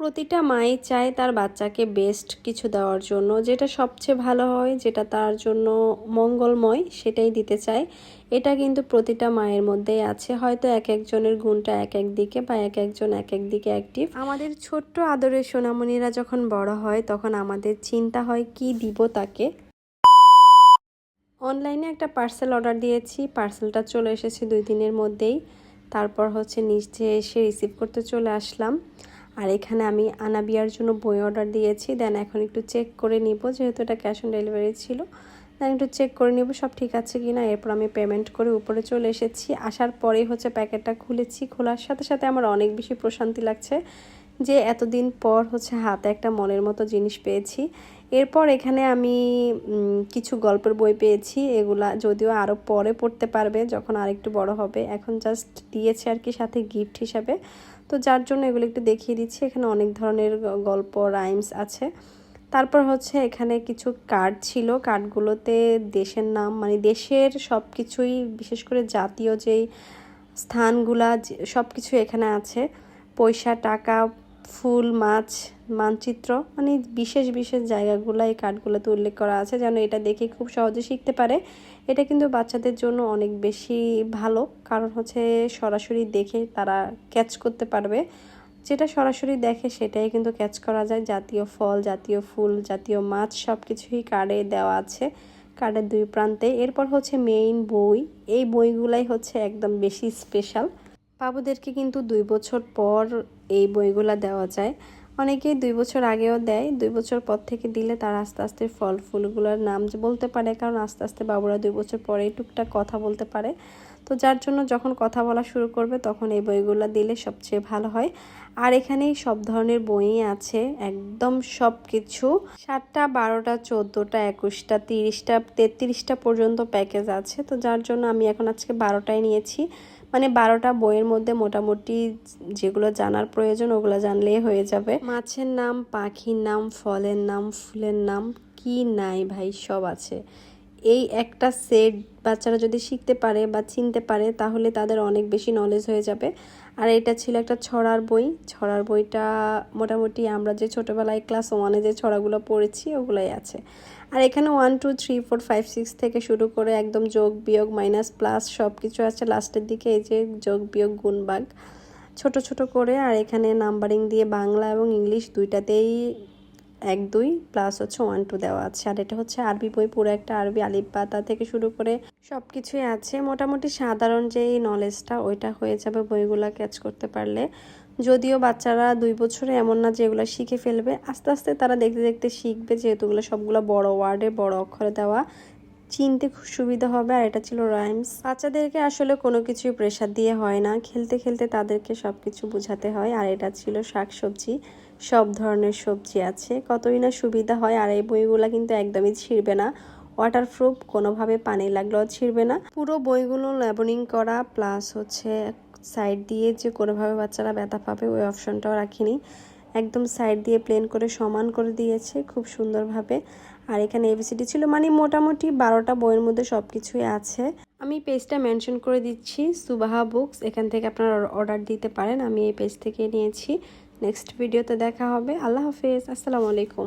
প্রতিটা মাই চায় তার বাচ্চাকে বেস্ট কিছু দেওয়ার জন্য। যেটা সবচেয়ে ভালো হয়, যেটা তার জন্য মঙ্গলময়, সেটাই দিতে চায়। এটা কিন্তু প্রতিটা মায়ের মধ্যেই আছে। হয়তো এক একজনের গুণটা এক এক দিকে বা এক একজন এক এক দিকে অ্যাক্টিভ আমাদের ছোট্ট আদরের সোনামণিরা যখন বড় হয়, তখন আমাদের চিন্তা হয়, কি দিব তাকে? অনলাইনে একটা পার্সেল অর্ডার দিয়েছি। পার্সেলটা চলে এসেছে দুই দিনের মধ্যেই। তারপর হচ্ছে নিচে এসে রিসিভ করতে চলে আসলাম। আর এখানে আমি আনাবিয়ার জন্য বই অর্ডার দিয়েছি। দেন এখন একটু চেক করে নিব, যেহেতু এটা ক্যাশ অন ডেলিভারি ছিল। দেন একটু চেক করে নিব, সব ঠিক আছে কি না এরপর আমি পেমেন্ট করে উপরে চলে এসেছি। আসার পরেই হচ্ছে প্যাকেটটা খুলেছি। খোলার সাথে সাথে আমার অনেক বেশি প্রশান্তি লাগছে যে এতদিন পর হচ্ছে হাতে একটা মনের মতো জিনিস পেয়েছি। এরপর এখানে আমি কিছু গল্পের বই পেয়েছি। এগুলা যদিও আরও পরে পড়তে পারবে, যখন আরেকটু বড় হবে। এখন জাস্ট দিয়েছে আর কি সাথে গিফট হিসাবে। তো যার জন্য এগুলো একটু দেখিয়ে দিচ্ছি। এখানে অনেক ধরনের গল্প রাইমস আছে। তারপর হচ্ছে এখানে কিছু কার্ড ছিল। কার্ডগুলোতে দেশের নাম মানে দেশের সব কিছুই বিশেষ করে জাতীয় যেই স্থানগুলা সব কিছু এখানে আছে। পয়সা, টাকা ফুল, মাছ, মানচিত্র মানে বিশেষ বিশেষ জায়গাগুলো এই কার্ডগুলোতে উল্লেখ করা আছে যেন এটা দেখে খুব সহজে শিখতে পারে। এটা কিন্তু বাচ্চাদের জন্য অনেক বেশি ভালো, কারণ হচ্ছে সরাসরি দেখে তারা ক্যাচ করতে পারবে। যেটা সরাসরি দেখে সেটাই কিন্তু ক্যাচ করা যায়। জাতীয় ফল, জাতীয় ফুল, জাতীয় মাছ সব কিছুই কার্ডে দেওয়া আছে, কার্ডের দুই প্রান্তে। এরপর হচ্ছে মেইন বই। এই বইগুলাই হচ্ছে একদম বেশি স্পেশাল বাবুদেরকে কিন্তু দুই বছর পর এই বইগুলো দেওয়া যায়। অনেকেই দুই বছর আগেও দেয়, দুই বছর পর থেকে দিলে তার আস্তে আস্তে ফল ফুলগুলোর নাম বলতে পারে, কারণ আস্তে আস্তে বাবুরা দুই বছর পরেই টুকটাক কথা বলতে পারে। তো যার জন্য যখন কথা বলা শুরু করবে তখন এই বইগুলো দিলে সবচেয়ে ভালো হয়। আর এখানেই সব ধরনের বই আছে, একদম সব কিছু সাতটা, বারোটা, চোদ্দোটা, একুশটা, তিরিশটা, তেত্রিশটা পর্যন্ত প্যাকেজ আছে। তো যার জন্য আমি এখন আজকে বারোটায় নিয়েছি। মানে বারোটা বইয়ের মধ্যে মোটামুটি যেগুলো জানার প্রয়োজন ওগুলো জানলেই হয়ে যাবে। মাছের নাম, পাখির নাম, ফলের নাম, ফুলের নাম, কি নাই ভাই, সব আছে। এই একটা সেট বাচ্চারা যদি শিখতে পারে বা চিনতে পারে, তাহলে তাদের অনেক বেশি নলেজ হয়ে যাবে। আর এটা ছিল একটা ছড়ার বই। ছড়ার বইটা মোটামুটি আমরা যে ছোটোবেলায় ক্লাস ওয়ানে যে ছড়াগুলো পড়েছি, ওগুলোই আছে। আর এখানে one two three four five six থেকে শুরু করে একদম যোগ, বিয়োগ মাইনাস প্লাস সব কিছু আছে। লাস্টের দিকে এই যে যোগ, বিয়োগ গুণবাগ ছোট ছোট করে আর এখানে নাম্বারিং দিয়ে বাংলা এবং ইংলিশ দুইটাতেই এক, দুই প্লাস হচ্ছে ওয়ান টু দেওয়া আছে। আর এটা হচ্ছে আরবি বই, পুরো একটা আরবি আলিপ পাতা থেকে শুরু করে সব কিছুই আছে। মোটামুটি সাধারণ যে এই নলেজটা ওইটা হয়ে যাবে বইগুলো ক্যাচ করতে পারলে। যদিও বাচ্চারা দুই বছরে এমন না যে এগুলো শিখে ফেলবে, আস্তে আস্তে তারা দেখতে দেখতে শিখবে যেহেতু এগুলো সবগুলো বড় ওয়ার্ডে বড় অক্ষরে দেওয়া। চিনতে খুব সুবিধা হবে, আর এটা ছিল রাইমস। বাচ্চাদেরকে আসলে কোনো কিছুই প্রেশার দিয়ে হয় না। খেলতে খেলতে তাদেরকে সব কিছু বোঝাতে হয়, আর এটা ছিল শাক সবজি সব ধরনের সবজি আছে। কতই না সুবিধা হয়, আর এই বইগুলো কিন্তু একদমই ছিঁড়বে না। ওয়াটারপ্রুফ কোনোভাবে পানি লাগলেও ছিঁড়বে না। পুরো বইগুলো লেবনিং করা প্লাস হচ্ছে সাইড দিয়ে যে কোনোভাবে বাচ্চারা ব্যথা পাবে, ওই অপশনটাও রাখিনি। একদম সাইড দিয়ে প্লেন করে সমান করে দিয়েছে, খুব সুন্দরভাবে। আর এখানে এবিসিডি ছিল মানে মোটামুটি বারোটা বইয়ের মধ্যে সব কিছুই আছে। আমি পেজটা মেনশন করে দিচ্ছি, সুবাহা বুকস এখান থেকে আপনারা অর্ডার দিতে পারেন। আমি এই পেজ থেকে নিয়েছি। নেক্সট ভিডিওতে দেখা হবে। আল্লাহ হাফেজ। আসসালামু আলাইকুম।